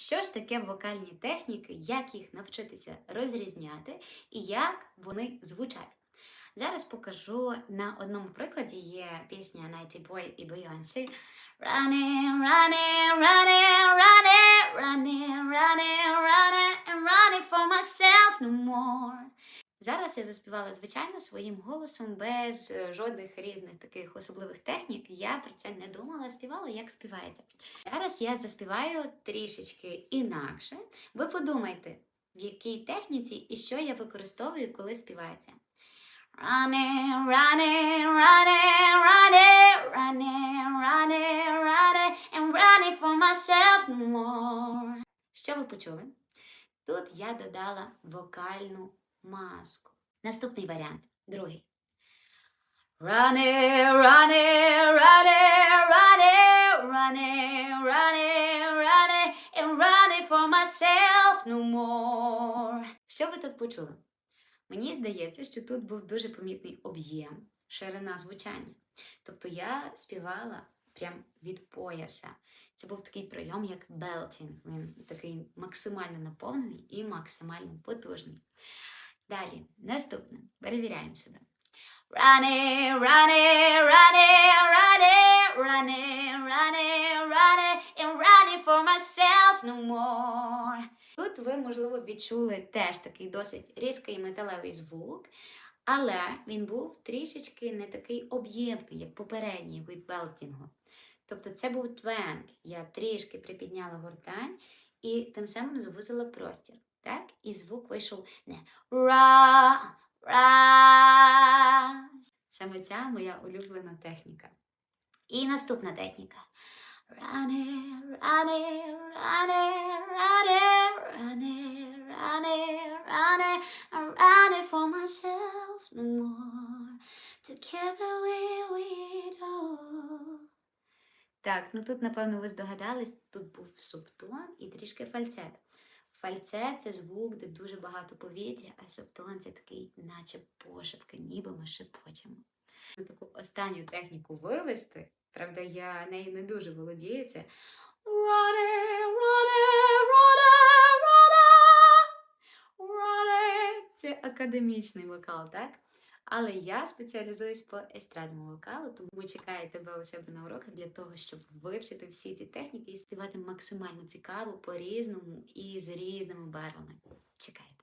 Що ж таке вокальні техніки, як їх навчитися розрізняти і як вони звучать? Зараз покажу на одному прикладі є пісня Nighty Boy і Beyoncé. Running, running, running, running, running, running, running, and running for myself no more. Зараз я заспівала звичайно своїм голосом без е, жодних різних таких особливих технік. Я про це не думала, співала, як співається. Зараз я заспіваю трішечки інакше. Ви подумайте, в якій техніці і що я використовую, коли співається. Running, running, running, running, running, running, running, and running for myself more. Що ви почули? Тут я додала вокальну маску. Наступний варіант, другий. Running, running, running, running, running, running, running, and running for myself no more. Що ви тут почули? Мені здається, що тут був дуже помітний об'єм, ширина звучання. Тобто я співала прям від пояса. Це був такий прийом, як белтінг. Він такий максимально наповнений і максимально потужний. Далі, наступне. Перевіряємо себе. Running, running, running, running, running, running, running, and running for myself no more. Тут ви, можливо, відчули теж такий досить різкий металевий звук, але він був трішечки не такий об'ємний, як попередній від белтінгу. Тобто це був твенг. Я трішки припідняла гортань і тим самим звузила простір. Так? І звук вийшов не ра, ра. Саме ця моя улюблена техніка. І наступна техніка. Running, running, running, running, running, running, I'm running for myself no more. Together we we do. Так, ну тут, напевно, ви здогадались, тут був субтон і трішки фальцет. Фальцет це звук, де дуже багато повітря, а субтон це такий, наче пошепка, ніби ми шепочемо. Таку останню техніку вивести, правда, я нею не дуже володію. Це running. Це академічний вокал, так? Але я спеціалізуюсь по естрадному вокалу, тому чекаю тебе у себе на уроках для того, щоб вивчити всі ці техніки і співати максимально цікаво, по-різному і з різними барвами. Чекаю.